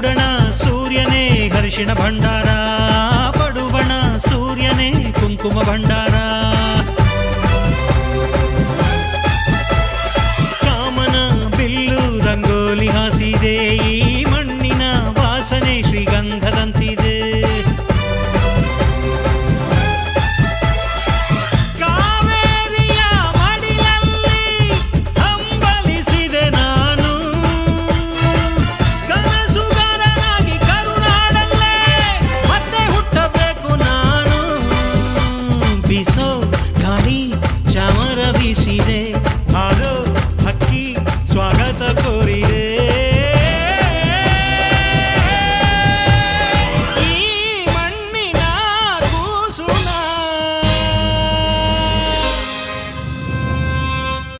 ಕೂಡಣ ಸೂರ್ಯನೇ ಹರಿಶಿಣ ಭಂಡಾರ ಪಡುವಣ ಸೂರ್ಯನೇ ಕುಂಕುಮ ಭಂಡಾರ. ಕಾಮನ ಬಿಲ್ಲು ರಂಗೋಲಿ ಹಾಸಿದೆ ಋಷಿರೇ